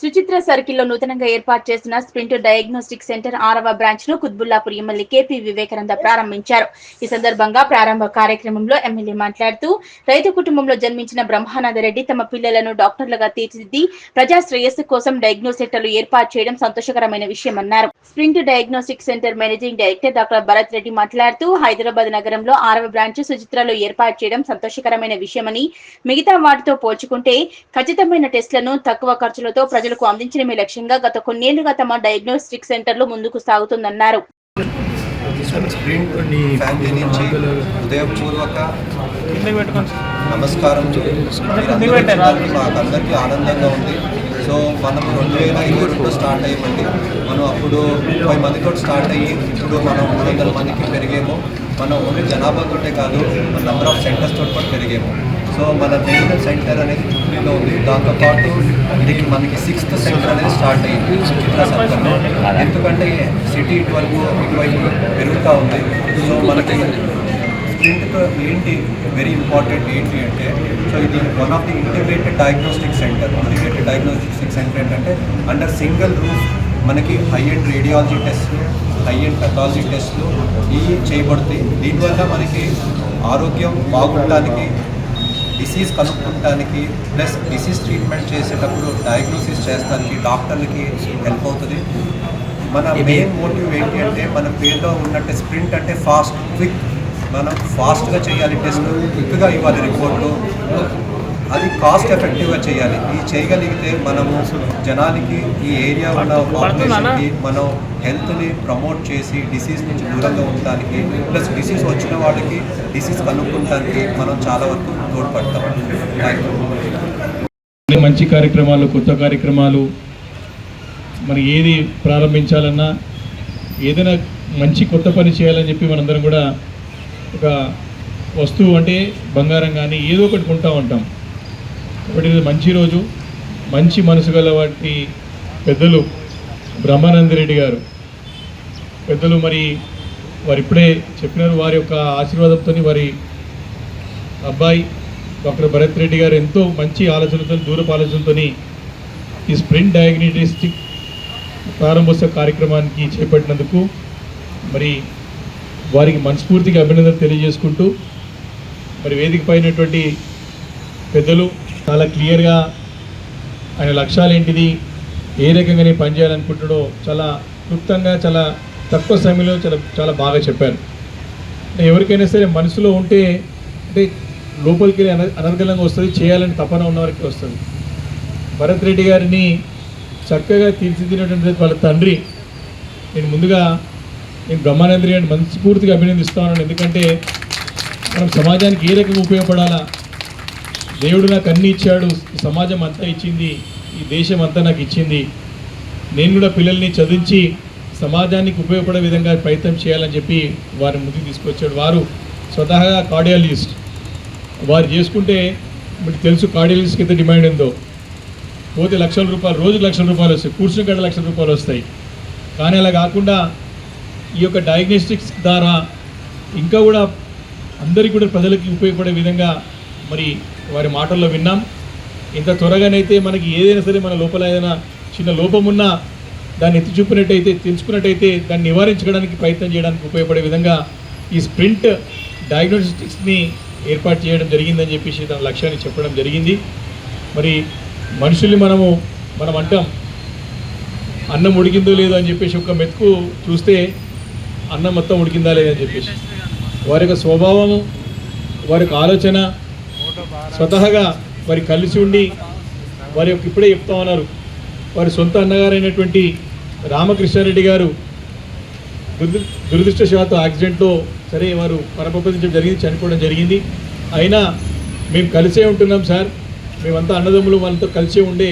సుచిత్ర సర్కిల్లో నూతనంగా ఏర్పాటు చేసిన స్ప్రింట్ డయాగ్నోస్టిక్ సెంటర్ ఆరవ బ్రాంచ్ను కుత్బుల్లాపూర్ ఎమ్మెల్యే కేపీ వివేకానంద ప్రారంభించారు. ఈ సందర్భంగా ప్రారంభ కార్యక్రమంలో ఎమ్మెల్యే మాట్లాడుతూ రైతు కుటుంబంలో జన్మించిన బ్రహ్మానంద రెడ్డి తమ పిల్లలను డాక్టర్లుగా తీర్చిదిద్ది ప్రజా శ్రేయస్సు కోసం డయాగ్నో సెంటర్లు ఏర్పాటు చేయడం సంతోషకరమైన విషయమన్నారు sprint diagnostic centre managing director doctor Bharat Reddy మాట్లాడుతూ హైదరాబాద్ నగరంలో ఆరవ బ్రాంచ్ సుచిత్రలో ఏర్పాటు చేయడం సంతోషకరమైన విషయమని మిగతా వాటితో పోల్చుకుంటే ఖచ్చితమైన టెస్టులను తక్కువ ఖర్చులతో ప్రజలకు అందించడమే లక్ష్యంగా గత కొన్నేళ్ళుగా తమ డయాగ్నోస్టిక్ సెంటర్లు ముందుకు సాగుతుందన్నారు. నమస్కారం మాకందరికీ ఆనందంగా ఉంది. సో మనము రెండు వేల ఇరవై రెండు స్టార్ట్ అయ్యమండి. మనం అప్పుడు ముప్పై మందితో స్టార్ట్ అయ్యి ఇప్పుడు మనం మూడు వందల మందికి పెరిగాము. మనం ఓన్లీ జనాభాతోటే కాదు మన నెంబర్ ఆఫ్ సెంటర్స్ తోటి కూడా పెరిగాము. సో మన మెడికల్ సెంటర్ అనేది చుట్టూలో ఉంది. దాంతోపాటు ఇది మనకి సిక్స్త్ సెంటర్ అనేది స్టార్ట్ అయ్యింది చిత్ర సర్కిల్లో ఎందుకంటే సిటీ ఇటువైపు ఇటువైపు పెరుగుతూ ఉంది. సో మనకి స్ప్రింట్ ఏంటి వెరీ ఇంపార్టెంట్ ఏంటి అంటే సో ఇది one of the integrated diagnostic centre integrated diagnostic centre ఏంటంటే అండర్ సింగిల్ రూఫ్ మనకి హై అండ్ రేడియాలజీ టెస్ట్లు హై అండ్ పెథాలజీ టెస్ట్లు ఇవి చేయబడుతాయి. దీనివల్ల మనకి ఆరోగ్యం బాగుండడానికి డిసీజ్ కనుక్కోవడానికి ప్లస్ డిసీజ్ ట్రీట్మెంట్ చేసేటప్పుడు డయాగ్నోసిస్ చేస్తానికి డాక్టర్లకి హెల్ప్ అవుతుంది. మన మెయిన్ మోటివ్ ఏంటి అంటే మన పేరులో ఉన్నట్టే స్ప్రింట్ అంటే ఫాస్ట్ క్విక్ మనం ఫాస్ట్గా చేయాలి టెస్ట్ క్విక్గా ఇవ్వాలి రిపోర్టు అది కాస్ట్ ఎఫెక్టివ్గా చేయాలి. ఇది చేయగలిగితే మనము జనానికి ఈ ఏరియా ఉన్న పాపులేషన్కి మనం హెల్త్ని ప్రమోట్ చేసి డిసీజ్ నుంచి దూరంగా ఉండడానికి ప్లస్ డిసీజ్ వచ్చిన వాళ్ళకి డిసీజ్ కనుక్కోవడానికి మనం చాలా వరకు తోడ్పడతాం. థ్యాంక్ మంచి కార్యక్రమాలు కొత్త కార్యక్రమాలు మరి ఏది ప్రారంభించాలన్నా ఏదైనా మంచి కొత్త పని చేయాలని చెప్పి మనందరం కూడా ఒక వస్తువు అంటే బంగారం కానీ ఏదో ఒకటి కొంటూ ఉంటాం. కాబట్టి ఇది మంచి రోజు మంచి మనసు గల వాటి పెద్దలు బ్రహ్మానందరెడ్డి గారు. పెద్దలు మరి వారు ఇప్పుడే చెప్పినారు వారి యొక్క ఆశీర్వాదంతో వారి అబ్బాయి డాక్టర్ భరత్ రెడ్డి గారు ఎంతో మంచి ఆలోచనతో దూరపు ఆలోచనతో ఈ స్ప్రింట్ డయాగ్నోస్టిక్ ప్రారంభోత్సవ కార్యక్రమానికి చేపట్టినందుకు మరి వారికి మనస్ఫూర్తిగా అభినందన తెలియజేసుకుంటూ మరి వేదిక పైనటువంటి పెద్దలు చాలా క్లియర్గా ఆయన లక్ష్యాలు ఏంటిది ఏ రకంగా నేను పనిచేయాలనుకుంటున్నాడో చాలా క్లుప్తంగా చాలా తక్కువ సమయంలో చాలా చాలా బాగా చెప్పారు. ఎవరికైనా సరే మనసులో ఉంటే అంటే లోపలికి వెళ్ళి అన వస్తుంది చేయాలని తపన ఉన్నవారికి వస్తుంది. భరత్ రెడ్డి గారిని చక్కగా తీర్చిదిద్దినటువంటి వాళ్ళ తండ్రి నేను ముందుగా నేను బ్రహ్మానందరి గారిని మనస్ఫూర్తిగా అభినందిస్తున్నాను. ఎందుకంటే మనం సమాజానికి ఏ రకంగా ఉపయోగపడాలా దేవుడు నాకు అన్ని ఇచ్చాడు సమాజం అంతా ఇచ్చింది ఈ దేశం అంతా నాకు ఇచ్చింది. నేను కూడా పిల్లల్ని చదివించి సమాజానికి ఉపయోగపడే విధంగా ప్రయత్నం చేయాలని చెప్పి వారిని ముందుకు తీసుకొచ్చాడు. వారు స్వతహాగా కార్డియాలజిస్ట్. వారు చేసుకుంటే మీకు తెలుసు కార్డియాలజిస్ట్కి ఎంత డిమాండ్ ఉందో పోతే లక్షల రూపాయలు రోజు లక్షల రూపాయలు వస్తాయి కూర్చుని గంట లక్షల రూపాయలు వస్తాయి. కానీ అలా కాకుండా ఈ యొక్క డయాగ్నోస్టిక్స్ ద్వారా ఇంకా కూడా అందరికీ కూడా ప్రజలకి ఉపయోగపడే విధంగా మరి వారి మాటల్లో విన్నాం. ఇంత త్వరగానైతే మనకి ఏదైనా సరే మన లోపల ఏదైనా చిన్న లోపం ఉన్నా దాన్ని ఎత్తి చూపినట్టయితే తెలుసుకున్నట్టయితే దాన్ని నివారించడానికి ప్రయత్నం చేయడానికి ఉపయోగపడే విధంగా ఈ స్ప్రింట్ డయాగ్నోస్టిక్స్ని ఏర్పాటు చేయడం జరిగిందని చెప్పేసి తన లక్ష్యాన్ని చెప్పడం జరిగింది. మరి మనుషుల్ని మనము మనం అంటాం అన్నం ఉడికిందో లేదో అని చెప్పేసి ఒక మెతుకు చూస్తే అన్నం మొత్తం ఉడికిందా లేదని చెప్పేసి. వారి యొక్క స్వభావము వారి యొక్క ఆలోచన స్వతహాగా వారి కలిసి ఉండి వారి యొక్క ఇప్పుడే చెప్తా ఉన్నారు. వారి సొంత అన్నగారైనటువంటి రామకృష్ణారెడ్డి గారు దురదృ దురదృష్టశాత్తు యాక్సిడెంట్లో సరే వారు పరపతించడం జరిగింది చనిపోవడం జరిగింది. అయినా మేము కలిసే ఉంటున్నాం సార్. మేమంతా అన్నదమ్ములు వాళ్ళతో కలిసే ఉండే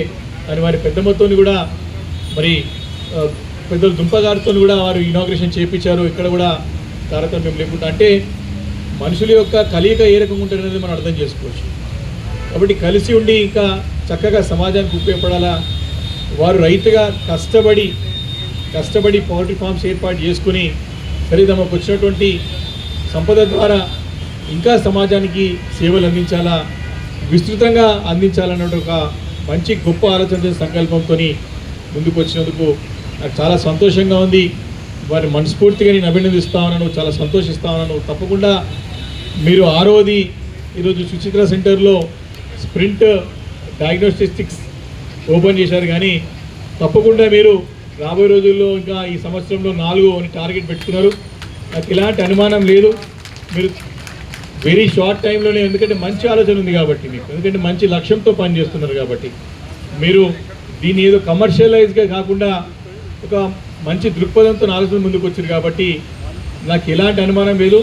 అని వారి పెద్దమ్మతో కూడా మరి పెద్దలు దుంపగారితో కూడా వారు ఇనాగ్రేషన్ చేయించారు ఇక్కడ కూడా తారతమ్యం లేకుండా అంటే మనుషుల యొక్క కలియక ఏ రకంగా ఉంటుందనేది మనం అర్థం చేసుకోవచ్చు. కాబట్టి కలిసి ఉండి ఇంకా చక్కగా సమాజానికి ఉపయోగపడాలా? వారు రైతుగా కష్టపడి కష్టపడి పౌల్ట్రీ ఫార్మ్స్ ఏర్పాటు చేసుకుని సరే తమకు వచ్చినటువంటి సంపద ద్వారా ఇంకా సమాజానికి సేవలు అందించాలా? విస్తృతంగా అందించాలన్న ఒక మంచి గొప్ప ఆలోచన సంకల్పంతో ముందుకు వచ్చినందుకు నాకు చాలా సంతోషంగా ఉంది. వారి మనస్ఫూర్తిగా నేను అభినందిస్తా ఉన్నాను చాలా సంతోషిస్తా ఉన్నాను తప్పకుండా మీరు ఆరోది ఈరోజు సుచిత్ర సెంటర్లో స్ప్రింట్ డయాగ్నోస్టిక్స్ ఓపెన్ చేశారు కానీ తప్పకుండా మీరు రాబోయే రోజుల్లో ఇంకా ఈ సంవత్సరంలో నాలుగు అని టార్గెట్ పెట్టుకున్నారు. నాకు ఎలాంటి అనుమానం లేదు. మీరు వెరీ షార్ట్ టైంలోనే ఎందుకంటే మంచి ఆలోచన ఉంది కాబట్టి మీకు. ఎందుకంటే మంచి లక్ష్యంతో పనిచేస్తున్నారు కాబట్టి. మీరు దీన్ని ఏదో కమర్షియలైజ్గా కాకుండా ఒక మంచి దృక్పథంతో ఆలోచన ముందుకు వచ్చారు కాబట్టి నాకు ఎలాంటి అనుమానం లేదు.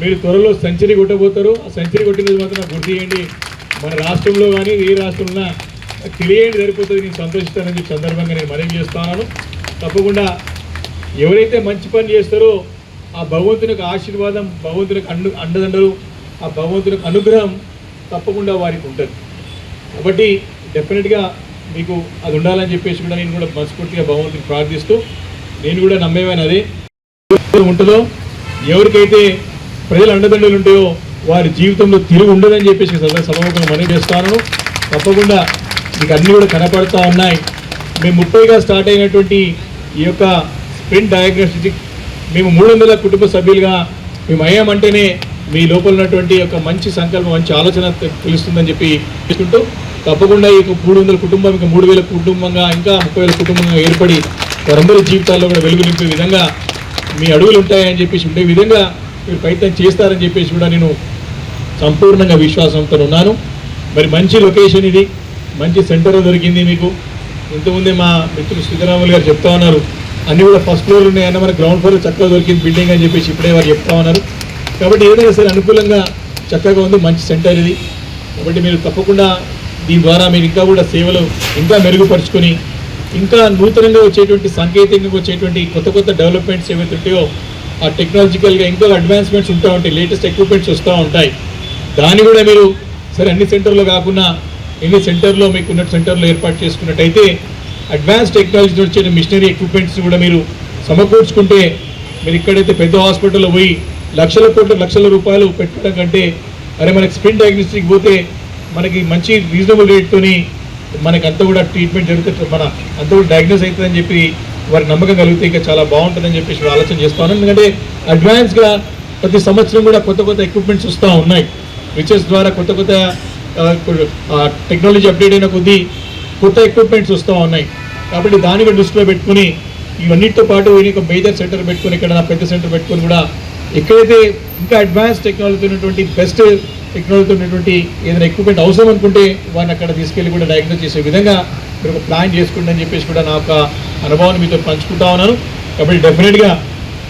మీరు త్వరలో సెంచరీ కొట్టబోతారు. ఆ సెంచరీ కొట్టినది మాత్రం నాకు గుర్తు చేయండి మన రాష్ట్రంలో కానీ ఏ రాష్ట్రంలో తెలియండి సరిపోతుంది నేను సంతోషిస్తానని చెప్పి సందర్భంగా నేను మనవి చేస్తున్నాను తప్పకుండా ఎవరైతే మంచి పని చేస్తారో ఆ భగవంతుని యొక్క ఆశీర్వాదం భగవంతుని అండు అండదండలు ఆ భగవంతుని అనుగ్రహం తప్పకుండా వారికి ఉంటుంది. కాబట్టి డెఫినెట్గా మీకు అది ఉండాలని చెప్పేసి కూడా నేను కూడా మనస్ఫూర్తిగా భగవంతుని ప్రార్థిస్తూ నేను కూడా నమ్మేవాను అదే. ఉంటుందో ఎవరికైతే ప్రజల అండదండలు ఉంటాయో వారి జీవితంలో తిరిగి ఉండదని చెప్పేసి సదా సభముఖంగా మనవి చేస్తాను తప్పకుండా మీకు అన్నీ కూడా కనపడతా ఉన్నాయి. మేము ముప్పైగా స్టార్ట్ అయినటువంటి ఈ యొక్క స్ప్రింట్ డయాగ్నోస్టిక్ మేము మూడు వందల కుటుంబ సభ్యులుగా మేము అయ్యామంటేనే మీ లోపల ఉన్నటువంటి ఒక మంచి సంకల్పం మంచి ఆలోచన తెలుస్తుందని చెప్పి తీసుకుంటూ తప్పకుండా ఈ యొక్క మూడు వందల కుటుంబం ఇంకా మూడు వేల కుటుంబంగా ఇంకా ముప్పై వేల కుటుంబంగా ఏర్పడి వారందరి జీవితాల్లో కూడా వెలుగు నింపే విధంగా మీ అడుగులు ఉంటాయని చెప్పేసి ఉండే విధంగా మీరు ప్రయత్నం చేస్తారని చెప్పేసి కూడా నేను సంపూర్ణంగా విశ్వాసంతో ఉన్నాను. మరి మంచి లొకేషన్ ఇది. మంచి సెంటర్ దొరికింది మీకు. ఇంతకుముందే మా మిత్రులు సీతారాములు గారు చెప్తా ఉన్నారు. అన్ని కూడా ఫస్ట్ ఫ్లోర్ ఉన్నాయన్న మన గ్రౌండ్ ఫ్లోర్ చక్కగా దొరికింది బిల్డింగ్ అని చెప్పేసి ఇప్పుడే వారు చెప్తా ఉన్నారు. కాబట్టి ఏదైనా సరే అనుకూలంగా చక్కగా ఉంది. మంచి సెంటర్ ఇది. కాబట్టి మీరు తప్పకుండా దీని ద్వారా మీరు ఇంకా కూడా సేవలు ఇంకా మెరుగుపరుచుకొని ఇంకా నూతనంగా వచ్చేటువంటి సాంకేతికంగా వచ్చేటువంటి కొత్త కొత్త డెవలప్మెంట్స్ ఏవైతే ఉంటాయో టెక్నాలజికల్గా ఇంకా అడ్వాన్స్మెంట్స్ ఉంటా ఉంటాయి లేటెస్ట్ ఎక్విప్మెంట్స్ వస్తూ ఉంటాయి. దాన్ని కూడా మీరు సరే అన్ని సెంటర్లో కాకుండా ఎన్ని సెంటర్లో మీకు ఉన్న సెంటర్లో ఏర్పాటు చేసుకున్నట్టయితే అడ్వాన్స్ టెక్నాలజీ వచ్చే మిషనరీ ఎక్విప్మెంట్స్ కూడా మీరు సమకూర్చుకుంటే మీరు ఇక్కడైతే పెద్ద హాస్పిటల్లో పోయి లక్షల కోట్ల లక్షల రూపాయలు పెట్టడం కంటే అరే మనకి స్పిన్ డయాగ్నోస్టిక్ పోతే మనకి మంచి రీజనబుల్ రేట్తోని మనకి అంత కూడా ట్రీట్మెంట్ జరుగుతుంది మన అంతా కూడా డయాగ్నోస్ అవుతుందని చెప్పి వారి నమ్మకం కలిగితే ఇంకా చాలా బాగుంటుందని చెప్పేసి ఆలోచన చేస్తాను ఎందుకంటే అడ్వాన్స్గా ప్రతి సంవత్సరం కూడా కొత్త కొత్త ఎక్విప్మెంట్స్ వస్తూ ఉన్నాయి. విచెస్ ద్వారా కొత్త కొత్త టెక్నాలజీ అప్డేట్ అయిన కొద్దీ కొత్త ఎక్విప్మెంట్స్ వస్తూ ఉన్నాయి. కాబట్టి దాన్ని కూడా దృష్టిలో పెట్టుకుని ఇవన్నిటితో పాటు ఈయన ఒక మేజర్ సెంటర్ పెట్టుకుని ఇక్కడ పెద్ద సెంటర్ పెట్టుకుని కూడా ఎక్కడైతే ఇంకా అడ్వాన్స్ టెక్నాలజీ ఉన్నటువంటి బెస్ట్ టెక్నాలజీ ఉన్నటువంటి ఏదైనా ఎక్విప్మెంట్ అవసరం అనుకుంటే వారిని అక్కడ తీసుకెళ్ళి కూడా డయాగ్నోస్ చేసే విధంగా మీరు ఒక ప్లాన్ చేసుకోండి అని చెప్పేసి కూడా నా యొక్క అనుభవాన్ని మీతో పంచుకుంటా ఉన్నాను. కాబట్టి డెఫినెట్గా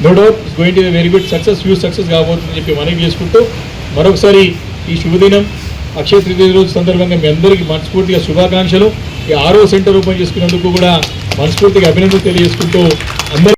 no doubt is going to very good success huge success కాబోతుందని చెప్పి మనవి చేసుకుంటూ మరొకసారి ఈ శుభదినం అక్షయ తృతీయ రోజు సందర్భంగా మీ అందరికీ మనస్ఫూర్తిగా శుభాకాంక్షలు. ఈ ఆరో సెంటర్ ఓపెన్ చేసుకున్నందుకు కూడా మనస్ఫూర్తిగా అభినందనలు తెలియజేసుకుంటూ అందరూ